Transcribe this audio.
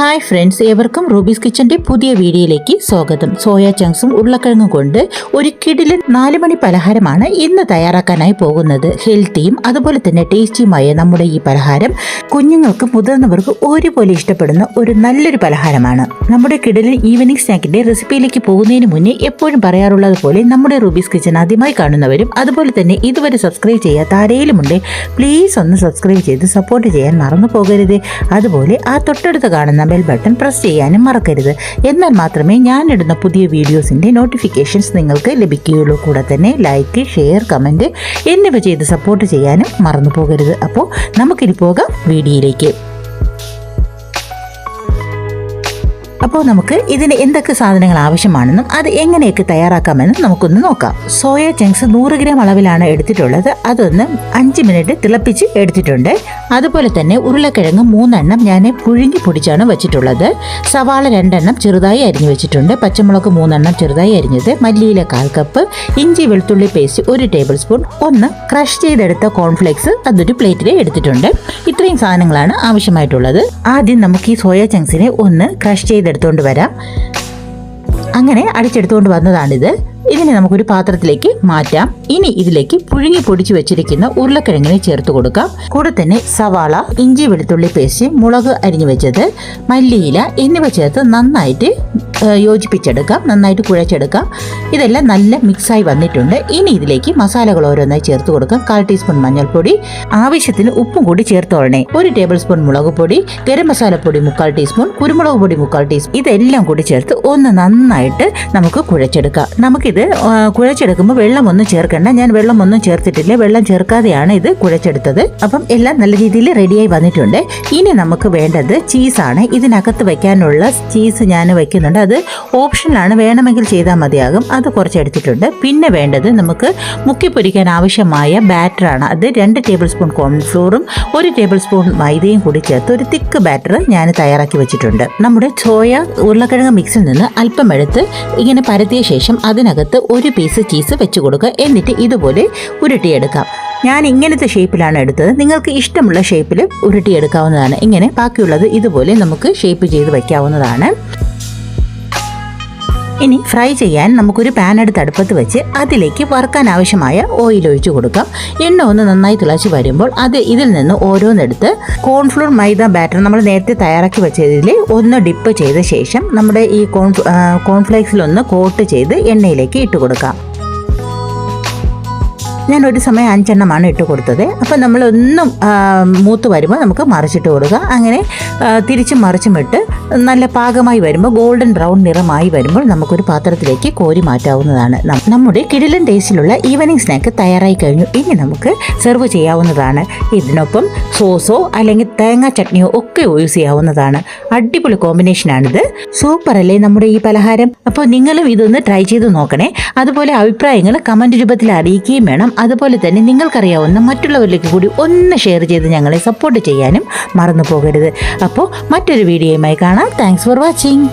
Hi friends ഏവർക്കും Ruby's കിച്ചന്റെ പുതിയ വീഡിയോയിലേക്ക് സ്വാഗതം. സോയ ചങ്ക്സും ഉരുളക്കിഴങ്ങും കൊണ്ട് ഒരു കിടിലൻ നാല് മണി പലഹാരമാണ് ഇന്ന് തയ്യാറാക്കാനായി പോകുന്നത്. ഹെൽത്തിയും അതുപോലെ തന്നെ ടേസ്റ്റിയുമായ നമ്മുടെ ഈ പലഹാരം കുഞ്ഞുങ്ങൾക്കും മുതിർന്നവർക്കും ഒരുപോലെ ഇഷ്ടപ്പെടുന്ന ഒരു നല്ലൊരു പലഹാരമാണ്. നമ്മുടെ കിടിലൻ ഈവനിങ് സ്നാക്കിന്റെ റെസിപ്പിയിലേക്ക് പോകുന്നതിന് മുന്നേ എപ്പോഴും പറയാറുള്ളത് പോലെ നമ്മുടെ റൂബീസ് കിച്ചൻ ആദ്യമായി കാണുന്നവരും അതുപോലെ തന്നെ ഇതുവരെ സബ്സ്ക്രൈബ് ചെയ്യാത്ത ആരെയിലുമുണ്ട് പ്ലീസ് ഒന്ന് സബ്സ്ക്രൈബ് ചെയ്ത് സപ്പോർട്ട് ചെയ്യാൻ മറന്നു പോകരുത്. അതുപോലെ ആ തൊട്ടടുത്ത് കാണുന്ന ബെൽ ബട്ടൺ പ്രസ് ചെയ്യാനും മറക്കരുത്. എന്നാൽ മാത്രമേ ഞാനിടുന്ന പുതിയ വീഡിയോസിന്റെ നോട്ടിഫിക്കേഷൻസ് നിങ്ങൾക്ക് ലഭിക്കുകയുള്ളൂ. കൂടെ തന്നെ ലൈക്ക് ഷെയർ കമന്റ് എന്നിവ ചെയ്ത് സപ്പോർട്ട് ചെയ്യാനും മറന്നു പോകരുത് അപ്പോൾ നമുക്കിനി പോകാം വീഡിയോയിലേക്ക്. അപ്പോൾ നമുക്ക് ഇതിന് എന്തൊക്കെ സാധനങ്ങൾ ആവശ്യമാണെന്നും അത് എങ്ങനെയൊക്കെ തയ്യാറാക്കാമെന്നും നമുക്കൊന്ന് നോക്കാം. സോയ ചങ്ക്സ് നൂറ് ഗ്രാം അളവിലാണ് എടുത്തിട്ടുള്ളത്. അതൊന്ന് അഞ്ച് മിനിറ്റ് തിളപ്പിച്ച് എടുത്തിട്ടുണ്ട്. അതുപോലെ തന്നെ ഉരുളക്കിഴങ്ങ് മൂന്നെണ്ണം ഞാൻ പുഴുങ്ങി പൊടിച്ചാണ് വെച്ചിട്ടുള്ളത്. സവാള രണ്ടെണ്ണം ചെറുതായി അരിഞ്ഞു വെച്ചിട്ടുണ്ട്. പച്ചമുളക് മൂന്നെണ്ണം ചെറുതായി അരിഞ്ഞത്. മല്ലിയില കാൽ കപ്പ്. ഇഞ്ചി വെളുത്തുള്ളി പേസ്റ്റ് ഒരു ടേബിൾ സ്പൂൺ. ഒന്ന് ക്രഷ് ചെയ്തെടുത്ത കോൺഫ്ലെക്സ് അതൊരു പ്ലേറ്റിൽ എടുത്തിട്ടുണ്ട്. ഇത്രയും സാധനങ്ങളാണ് ആവശ്യമായിട്ടുള്ളത്. ആദ്യം നമുക്ക് ഈ സോയ ചങ്ക്സിനെ ഒന്ന് ക്രഷ് ചെയ്തെടുത്തുകൊണ്ട് വരാം. അങ്ങനെ അടിച്ചെടുത്തുകൊണ്ട് വന്നതാണിത്. ഇതിനെ നമുക്കൊരു പാത്രത്തിലേക്ക് മാറ്റാം. ഇനി ഇതിലേക്ക് പുഴുങ്ങി പൊടിച്ചു വെച്ചിരിക്കുന്ന ഉരുളക്കിഴങ്ങിനെ ചേർത്ത് കൊടുക്കാം. കൂടെ തന്നെ സവാള ഇഞ്ചി വെളുത്തുള്ളി പേസ്റ്റ് മുളക് അരിഞ്ഞു വെച്ചത് മല്ലിയില എന്നിവ ചേർത്ത് നന്നായിട്ട് യോജിപ്പിച്ചെടുക്കാം നന്നായിട്ട് കുഴച്ചെടുക്കാം. ഇതെല്ലാം നല്ല മിക്സായി വന്നിട്ടുണ്ട്. ഇനി ഇതിലേക്ക് മസാലകൾ ഓരോന്നായി ചേർത്ത് കൊടുക്കാം. കാൽ ടീസ്പൂൺ മഞ്ഞൾപ്പൊടി ആവശ്യത്തിന് ഉപ്പും കൂടി ചേർത്തോളണേ ഒരു ടേബിൾ സ്പൂൺ മുളക് പൊടി ഗരം മസാലപ്പൊടി മുക്കാൽ ടീസ്പൂൺ കുരുമുളക് പൊടി മുക്കാൽ ടീസ്പൂൺ. ഇതെല്ലാം കൂടി ചേർത്ത് ഒന്ന് നന്നായിട്ട് നമുക്ക് കുഴച്ചെടുക്കാം. നമുക്കിത് കുഴച്ചെടുക്കുമ്പോൾ വെള്ളം ഒന്നും ചേർക്കേണ്ട. ഞാൻ വെള്ളം ഒന്നും ചേർത്തിട്ടില്ല. വെള്ളം ചേർക്കാതെയാണ് ഇത് കുഴച്ചെടുത്തത്. അപ്പം എല്ലാം നല്ല രീതിയിൽ റെഡിയായി വന്നിട്ടുണ്ട്. ഇനി നമുക്ക് വേണ്ടത് ചീസാണ്. ഇതിനകത്ത് വയ്ക്കാനുള്ള ചീസ് ഞാൻ വെക്കുന്നുണ്ട്. അത് ഓപ്ഷനിലാണ് വേണമെങ്കിൽ ചെയ്താൽ മതിയാകും. അത് കുറച്ച് എടുത്തിട്ടുണ്ട്. പിന്നെ വേണ്ടത് നമുക്ക് മുക്കി പൊരിക്കാൻ ആവശ്യമായ ബാറ്ററാണ് അത് രണ്ട് ടേബിൾ സ്പൂൺ കോൺഫ്ലോറും ഒരു ടേബിൾ സ്പൂൺ മൈദയും കൂടി ചേർത്ത് ഒരു തിക്ക് ബാറ്റർ ഞാൻ തയ്യാറാക്കി വെച്ചിട്ടുണ്ട്. നമ്മുടെ ചോയ ഉരുളക്കിഴങ്ങ് മിക്സിൽ നിന്ന് അല്പം എടുത്ത് ഇങ്ങനെ പരത്തിയ ശേഷം അതിനകത്ത് ഒരു പീസ് ചീസ് വെച്ച് കൊടുക്കുക. എന്നിട്ട് ഇതുപോലെ ഉരുട്ടിയെടുക്കാം. ഞാൻ ഇങ്ങനത്തെ ഷേപ്പിലാണ് എടുത്തത്. നിങ്ങൾക്ക് ഇഷ്ടമുള്ള ഷേപ്പിൽ ഉരുട്ടിയെടുക്കാവുന്നതാണ്. ഇങ്ങനെ ബാക്കിയുള്ളത് ഇതുപോലെ നമുക്ക് ഷേപ്പ് ചെയ്ത് വയ്ക്കാവുന്നതാണ് ഇനി ഫ്രൈ ചെയ്യാൻ നമുക്കൊരു പാൻ എടുത്ത് അടുപ്പത്ത് വെച്ച് അതിലേക്ക് വറുക്കാൻ ആവശ്യമായ ഓയിൽ ഒഴിച്ച് കൊടുക്കാം. എണ്ണ ഒന്ന് നന്നായി തിളച്ച് വരുമ്പോൾ അത് ഇതിൽ നിന്ന് ഓരോന്നെടുത്ത് കോൺഫ്ലോർ മൈദ ബാറ്റർ നമ്മൾ നേരത്തെ തയ്യാറാക്കി വെച്ചതിൽ ഒന്ന് ഡിപ്പ് ചെയ്ത ശേഷം നമ്മുടെ ഈ കോൺ കോൺഫ്ലേക്സിലൊന്ന് കോട്ട് ചെയ്ത് എണ്ണയിലേക്ക് ഇട്ട് കൊടുക്കാം. ഞാൻ ഒരു സമയം അഞ്ചെണ്ണമാണ് ഇട്ട് കൊടുത്തത്. അപ്പം നമ്മളൊന്നും മൂത്ത് വരുമ്പോൾ നമുക്ക് മറിച്ചിട്ട് കൊടുക്കുക അങ്ങനെ തിരിച്ചും മറിച്ചും ഇട്ട് നല്ല പാകമായി വരുമ്പോൾ ഗോൾഡൻ ബ്രൗൺ നിറമായി വരുമ്പോൾ നമുക്കൊരു പാത്രത്തിലേക്ക് കോരി മാറ്റാവുന്നതാണ്. നമ്മുടെ കിടിലൻ ടേസ്റ്റിലുള്ള ഈവനിങ് സ്നാക്ക് തയ്യാറായി കഴിഞ്ഞു. ഇനി നമുക്ക് സെർവ് ചെയ്യാവുന്നതാണ്. ഇതിനൊപ്പം സോസോ അല്ലെങ്കിൽ തേങ്ങാ ചട്നിയോ ഒക്കെ യൂസ് ചെയ്യാവുന്നതാണ്. അടിപൊളി കോമ്പിനേഷനാണിത് സൂപ്പർ അല്ലേ നമ്മുടെ ഈ പലഹാരം? അപ്പോൾ നിങ്ങളും ഇതൊന്ന് ട്രൈ ചെയ്ത് നോക്കണേ. അതുപോലെ അഭിപ്രായങ്ങൾ കമന്റ് രൂപത്തിൽ അറിയിക്കുകയും വേണം. അതുപോലെ തന്നെ നിങ്ങൾക്കറിയാവുന്ന മറ്റുള്ളവരിലേക്ക് കൂടി ഒന്ന് ഷെയർ ചെയ്ത് ഞങ്ങളെ സപ്പോർട്ട് ചെയ്യാനും മറന്നു പോകരുത് അപ്പോൾ മറ്റൊരു വീഡിയോയുമായി കാണാം. Thanks for watching